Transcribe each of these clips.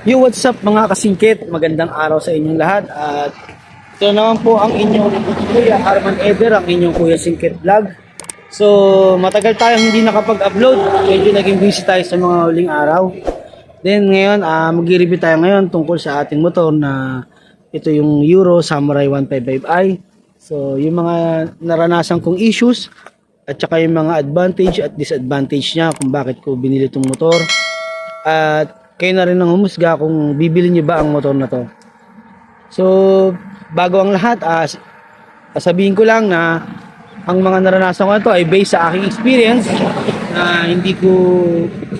Yo, what's up mga kasingkit? Magandang araw sa inyong lahat at ito naman po ang inyong kuya Arman Eder, ang inyong kuya Singkit Vlog. So, matagal tayong hindi nakapag-upload. Medyo naging busy tayo sa mga huling araw. Then ngayon, ah mag-review tayo ngayon tungkol sa ating motor na ito yung Euro Samurai 155i. So, yung mga naranasan kong issues at saka yung mga advantage at disadvantage niya kung bakit ko binili itong motor. At kayo na rin ang humusga kung bibili niyo ba ang motor na to. So, bago ang lahat, ah, s- sabihin ko lang na ang mga naranasan ko na to ay based sa aking experience na hindi ko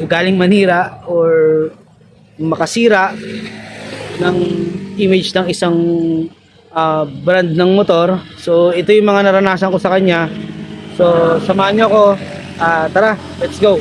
galing manira or makasira ng image ng isang ah, brand ng motor. So, ito yung mga naranasan ko sa kanya. So, samahan niyo ako. Ah, tara, let's go.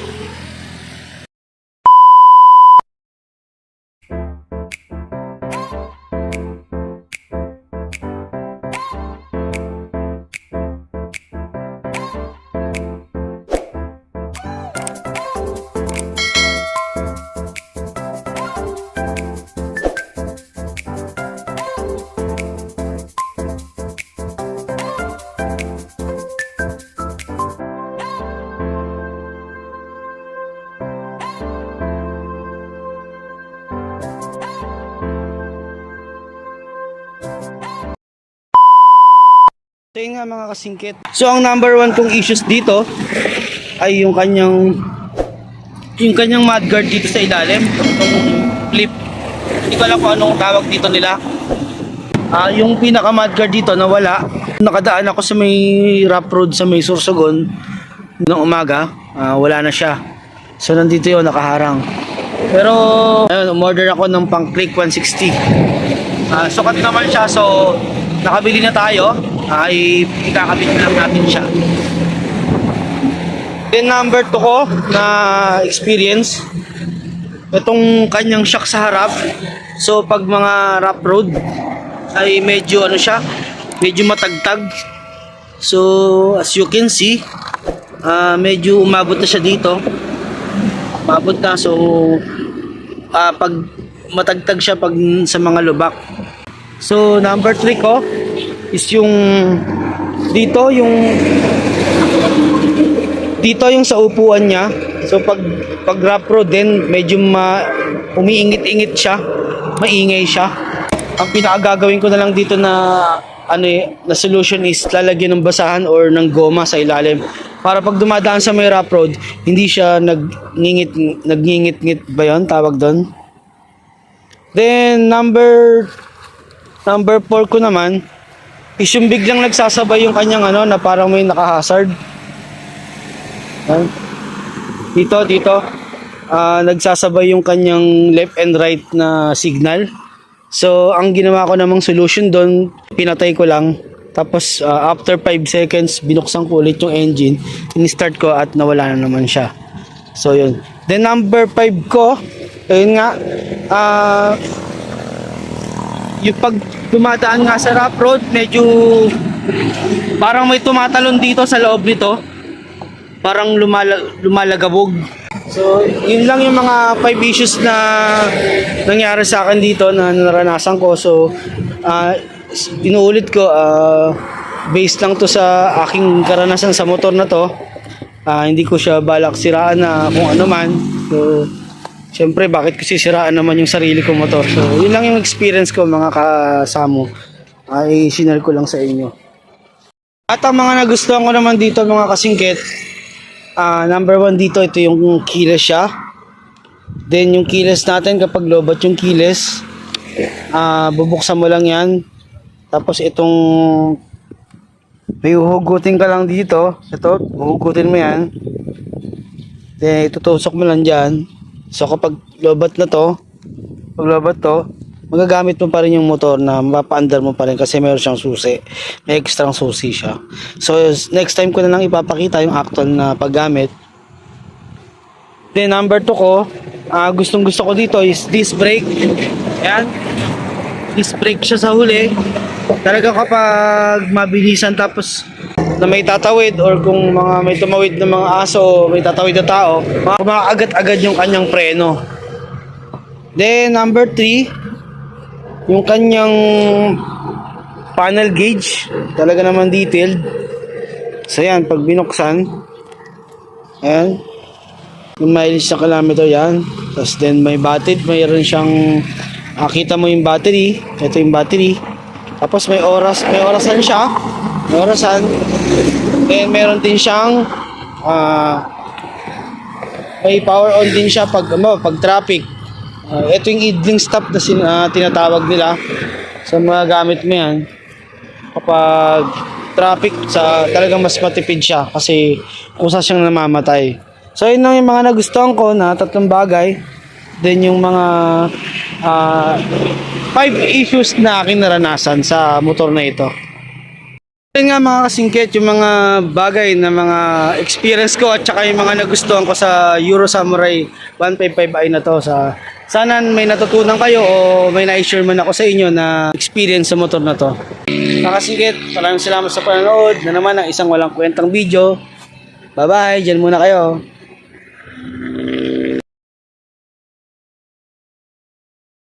Ito yung nga mga kasingkit. So ang number one kong issues dito ay yung kanyang yung kanyang mudguard dito sa ilalim. Itong flip. Hindi ko alam kung anong tawag dito nila. Ah, yung pinaka mudguard dito nawala. Nakadaan ako sa may rough road sa may Sorsogon noong umaga. Ah, wala na siya. So nandito yun nakaharang. Pero ayun, umorder ako ng pang click 160. Ah, sukat naman siya so nakabili na tayo. Ay ikakabit na lang natin siya. Then number 2 ko na experience itong kanyang shock sa harap. So pag mga rough road ay medyo ano siya, medyo matagtag. So as you can see, ah, medyo umabot na siya dito. Umabot na so ah, pag matagtag siya pag sa mga lubak. So number 3 ko is yung dito yung dito yung sa upuan niya. So pag pag rough road din medyo ma umiingit-ingit siya, maingay siya. Ang pinakagagawin ko na lang dito na ano eh, na solution is lalagyan ng basahan or ng goma sa ilalim para pag dumadaan sa may rough road hindi siya nagngingit nagngingit-ngit ba 'yon tawag doon then number number 4 ko naman is yung biglang nagsasabay yung kanyang ano na parang may naka-hazard. Dito, dito. ah nagsasabay yung kanyang left and right na signal. So, ang ginawa ko namang solution doon, pinatay ko lang. Tapos, ah, after 5 seconds, binuksan ko ulit yung engine. In-start ko at nawala na naman siya. So, yun. Then, number 5 ko, ayun nga, ah, yung pag dumadaan nga sa rough road, medyo parang may tumatalon dito sa loob nito. Parang lumala, lumalagabog. So, yun lang yung mga five issues na nangyari sa akin dito na naranasan ko. So, ah inuulit ko, ah based lang to sa aking karanasan sa motor na to. Ah, hindi ko siya balak siraan na kung ano man. So, Siyempre, bakit ko sisiraan naman yung sarili kong motor? So, yun lang yung experience ko mga kasamo. Ay, sinare ko lang sa inyo. At ang mga nagustuhan ko naman dito mga kasingkit, ah number one dito, ito yung keyless siya. Then yung keyless natin, kapag lobot yung keyless, ah bubuksan mo lang yan. Tapos itong may uhugutin ka lang dito. Ito, uhugutin mo yan. Then itutusok mo lang dyan. So kapag lobat na to, pag lobat to, magagamit mo pa rin yung motor na mapapaandar mo pa rin kasi mayroon siyang susi. May extra susi siya. So next time ko na lang ipapakita yung actual na paggamit. Then number 2 ko, ah gustong gusto ko dito is disc brake. Yan. Disc brake siya sa huli. Talaga kapag mabilisan tapos na may tatawid or kung mga may tumawid ng mga aso o may tatawid na tao, makakagat agad yung kanyang preno. Then, number 3, yung kanyang panel gauge. Talaga naman detailed. So, yan, pag binuksan, ayan, yung mileage sa kilometer yan. Tapos then may battery, mayroon siyang ah, mo yung battery. Ito yung battery. Tapos may oras, may orasan siya. May orasan. Then meron din siyang ah, may power on din siya pag ano, pag traffic. Ah, ito yung idling stop na sin, ah, tinatawag nila. Sa mga gamit mo yan. Kapag traffic sa talagang mas matipid siya kasi kusa siyang namamatay. So yun lang yung mga nagustuhan ko na tatlong bagay. Then yung mga ah, five issues na aking naranasan sa motor na ito. Yun nga mga kasingkit, yung mga bagay na mga experience ko at saka yung mga nagustuhan ko sa Euro Samurai 155i na to. Sa, sana may natutunan kayo o may na-share man ako sa inyo na experience sa motor na to. Mga kasingkit, maraming salamat sa panonood na naman ang isang walang kwentang video. Bye-bye, dyan muna kayo.